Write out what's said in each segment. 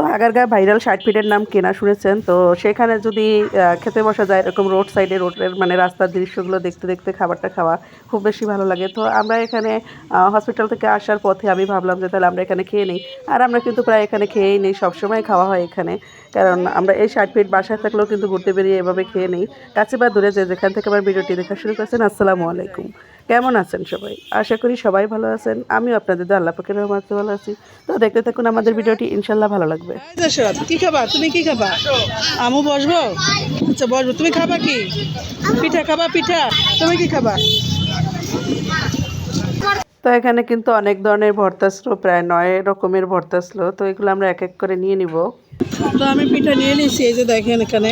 তো আগারগা ভাইরাল ষাট ফিটের নাম কেনা শুনেছেন, তো সেখানে যদি খেতে বসা যায় এরকম রোড সাইডে রোডের মানে রাস্তার দৃশ্যগুলো দেখতে দেখতে খাবারটা খাওয়া খুব বেশি ভালো লাগে। তো আমরা এখানে হসপিটাল থেকে আসার পথে আমি ভাবলাম যে তাহলে আমরা এখানে খেয়ে নিই। আর আমরা কিন্তু প্রায় এখানে খেয়েই নিই, সবসময় খাওয়া হয় এখানে। কারণ আমরা এই ষাট ফিট বাসায় থাকলেও কিন্তু ঘুরতে বেরিয়ে এভাবে খেয়ে নিই। কাছে বা দূরে যে যেখান থেকে আমার ভিডিওটি দেখা শুরু করছেন, আসসালামু আলাইকুম। কেমন আছেন সবাই? আশা করি সবাই ভালো আছেন। আমিও আপনাদের আল্লাহ পাকের রহমতে ভালো আছি। তো দেখতে থাকুন আমাদের ভিডিওটি ইনশাল্লাহ ভালো লাগবে। দশরথ কি খাবা? তুমি কি খাবা? আমু বসবো? আচ্ছা বসবো। তুমি খাবা কি? পিঠা খাবা? পিঠা। তুমি কি খাবা? তো এখানে কিন্তু অনেক ধরনের ভর্তা ছিল প্রায় নয় রকমের ভর্তা ছিল তো এগুলো আমরা এক এক করে নিয়ে নিব। তো আমি পিঠা নিয়ে নিয়েছি এই যে দেখেন এখানে।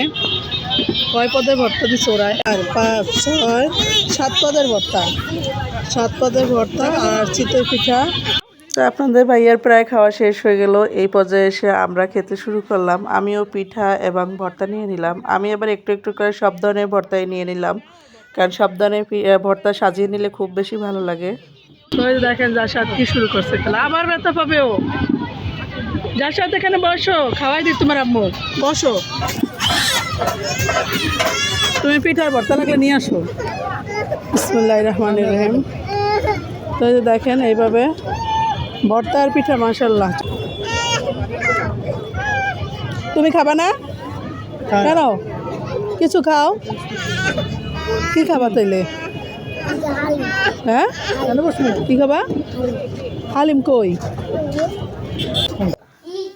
কয় পদের ভর্তা দিচ্ছে ওরা? আর পাঁচ ছয় সাত পদের ভর্তা। সাত পদের ভর্তা আর চিতই পিঠা। তো আপনাদের ভাইয়ার প্রায় খাওয়া শেষ হয়ে গেল। এই পর্যায়ে এসে আমরা খেতে শুরু করলাম। আমিও পিঠা এবং ভর্তা নিয়ে নিলাম। আমি আবার একটু একটু করে সব ধরনের ভর্তাই নিয়ে নিলাম। কারণ সব ধরনের ভর্তা সাজিয়ে নিলে খুব বেশি ভালো লাগে। দেখেন যার সাথে কি শুরু করছে। খেলা। আবার ব্যথা পাবে ও। যার সাথে এখানে বসো। খাওয়াই দিই তোমার আম্মু। বসো। তুমি পিঠার ভর্তা লাগলে নিয়ে আসো। রহমান রহিম। তো দেখেন, এইভাবে ভর্তা আর পিঠা মাসাল্লাহ তুমি খাবা না? কেন? কিছু খাও? কি খাবা তাইলে? হ্যাঁ? কি খাবা? হালিম কই?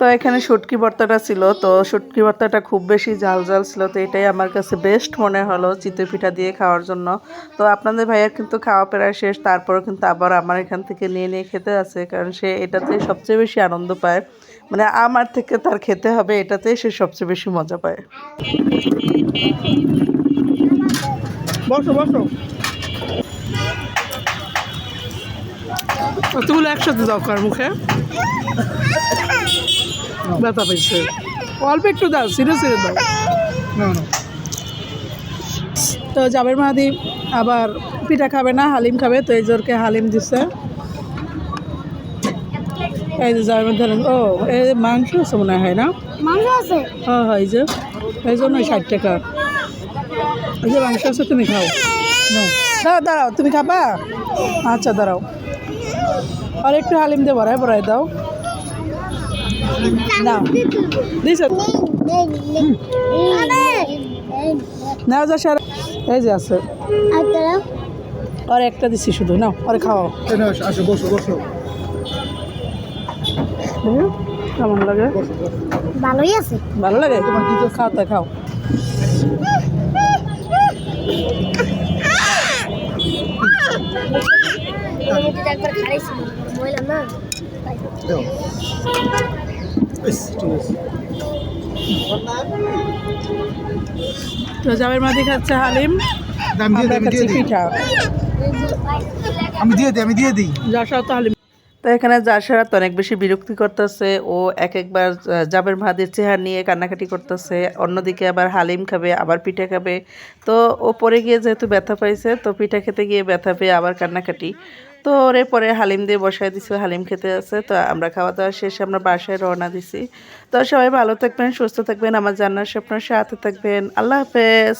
তো এখানে শুটকি ভর্তাটা ছিল তো শুটকি ভর্তাটা খুব বেশি ঝাল ঝাল ছিল তো এটাই আমার কাছে বেস্ট মনে হলো চিতই পিঠা দিয়ে খাওয়ার জন্য। তো আপনাদের ভাইয়ার কিন্তু খাওয়া প্রায় শেষ তারপরও কিন্তু আবার আমার এখান থেকে নিয়ে নিয়ে খেতে আছে কারণ সে এটাতে সবচেয়ে বেশি আনন্দ পায়। মানে আমার থেকে তার খেতে হবে এটাতেই সে সবচেয়ে বেশি মজা পায়। বসো বসো। তুলে একসাথে দাও কার মুখে? ব্যথা পাইছে অল্প একটু দাও সিরে সিরে দাও তো জাবের মাহাদি আবার পিঠা খাবে না হালিম খাবে তো এই জোরকে হালিম দিছে। এই যে জাবের ধরেন ও এই মাংস আছে মনে হয় না? মাংস আছে। হ্যাঁ হয় যে এই জন্য ষাট টাকা। এই যে মাংস আছে তুমি খাও। দাঁড়াও দাঁড়াও তুমি খাবা? আচ্ছা দাঁড়াও। আর একটু হালিম দিয়ে বড়াই বড়াই দাও। না। দিস না যা সার। এই যে আছে। আর একটা দিচ্ছি শুধু নাও আরে খাওয়াও। আসো বসো বসো। হুম, কেমন লাগে? ভালোই আছে। ভালো লাগে? খাও তা খাও। একবার খাইছি বললাম না। দাও। তো জাবের মাদি খাচ্ছে হালিম। আমি দিয়ে দিই আমি দিয়ে দিই। পিঠা। আমি দিয়ে দিই আমি দিয়ে দিই। যার সাথে হালিম। তো এখানে জাসারাত অনেক বেশি বিরক্তি করতেছে ও এক একবার জাবের ভাদের চেহার নিয়ে কান্নাকাটি করতেছে অন্যদিকে আবার হালিম খাবে আবার পিঠা খাবে। তো ও পরে গিয়ে যেহেতু ব্যথা পাইছে তো পিঠা খেতে গিয়ে ব্যথা পেয়ে আবার কান্নাকাটি। তো ওরে পরে হালিম দিয়ে বসাই দিছি, হালিম খেতে আছে, তো আমরা খাওয়া দাওয়া শেষে আমরা বাসায় রওনা দিছি। তো সবাই ভালো থাকবেন, সুস্থ থাকবেন, আমার জান্নার স্বপ্নের সাথে থাকবেন। আল্লাহ হাফেজ।